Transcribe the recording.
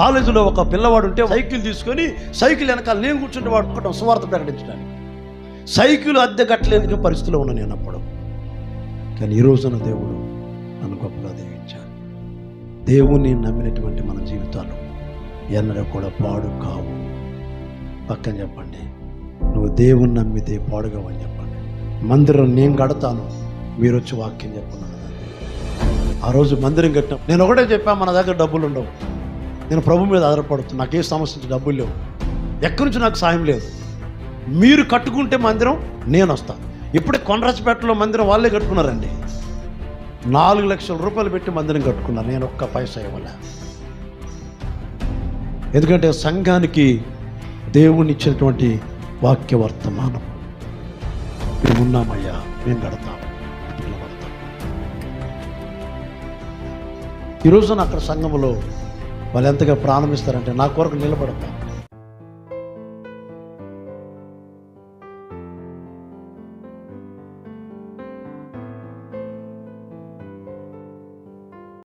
కాలేజీలో ఒక పిల్లవాడు ఉంటే సైకిల్ తీసుకొని సైకిల్ వెనకాల నేను కూర్చుంటే వాడుకుంటాం సువార్త ప్రకటించడానికి. సైకిల్ అద్దె కట్టలేని పరిస్థితిలో ఉన్నా నేను అప్పుడు. కానీ ఈ రోజున దేవుడు నన్ను గొప్పగా దీవించాడు. దేవుణ్ణి నమ్మినటువంటి మన జీవితాలు ఎన్నడూ కూడా పాడు కావు. పక్కన చెప్పండి నువ్వు దేవుణ్ణి నమ్మితే పాడుగావని చెప్పండి. మందిరం నేను కడతాను మీరు వచ్చి వాక్యం చెప్పండి. ఆ రోజు మందిరం కట్టిన నేను ఒకటే చెప్పాను మన దగ్గర డబ్బులు ఉండవు. నేను ప్రభు మీద ఆధారపడుతున్నా నాకు ఏ సమస్య నుంచి డబ్బులు లేవు. ఎక్కడి నుంచి నాకు సాయం లేదు. మీరు కట్టుకుంటే మందిరం నేను వస్తాను ఇప్పుడే కొండరాజపేటలో మందిరం వాళ్ళే కట్టుకున్నారండి. నాలుగు లక్షల రూపాయలు పెట్టి మందిరం కట్టుకున్నారు నేను ఒక్క పైసా ఇవ్వలే. ఎందుకంటే సంఘానికి దేవుని ఇచ్చినటువంటి వాక్య వర్తమానం మేము ఉన్నామయ్యా. మేము కడతాం నిలబడతాం. నా అక్కడ సంఘంలో వాళ్ళు ఎంతగా ప్రారంభిస్తారంటే నా కొరకు నిలబడతాను